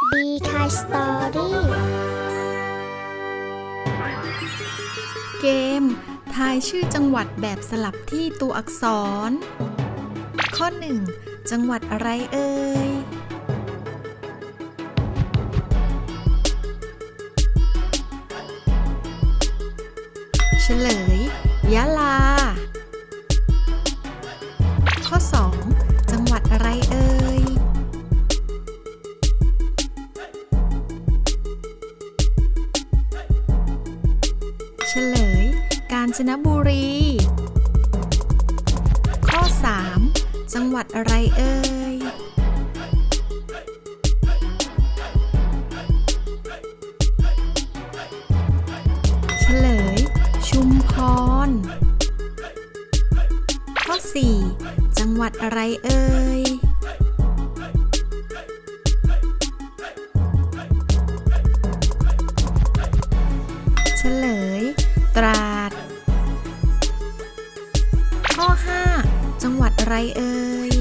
บีคายสตอรี่เกม ทายชื่อจังหวัดแบบสลับที่ตัวอักษร ข้อ 1 จังหวัดอะไรเอ่ย เฉลย ยะลา เฉลย กาญจนบุรี ข้อ 3 จังหวัดอะไรเอ่ย เฉลย ชุมพร ข้อ 4 จังหวัดอะไรเอ่ยเฉลย ตราด ข้อ 5 จังหวัดอะไรเอ่ย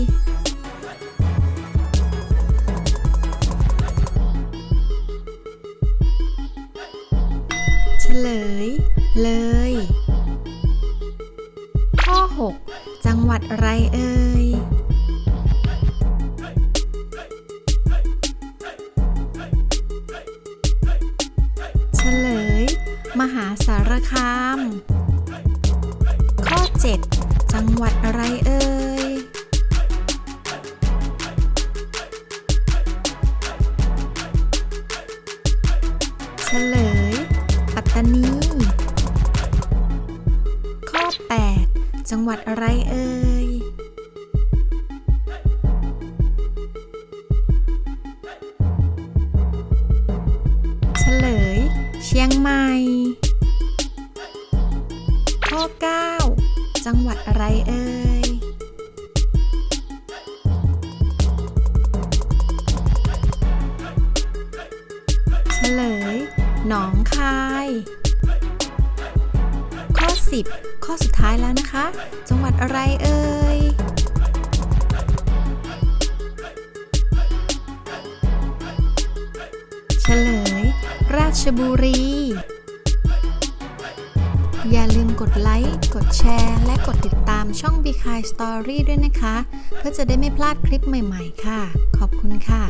เฉลย เลย ข้อ 6 จังหวัดอะไรเอ่ย มหาสารคาม ข้อ 7 จังหวัดอะไรเอ่ย เฉลย ปัตตานี ข้อ 8 จังหวัดอะไรเอ่ย ชียงใหม่ ข้อ 9 จังหวัดอะไรเอ่ย เฉลย หนองคาย ข้อ 10 ข้อสุดท้ายแล้วนะคะ จังหวัดอะไรเอ่ยเฉลย ราชบุรี อย่าลืมกดไลค์ กดแชร์ และกดติดตามช่อง b ี k าย Story ด้วยนะคะ เพื่อจะได้ไม่พลาดคลิปใหม่ ๆ ค่ะ ขอบคุณค่ะ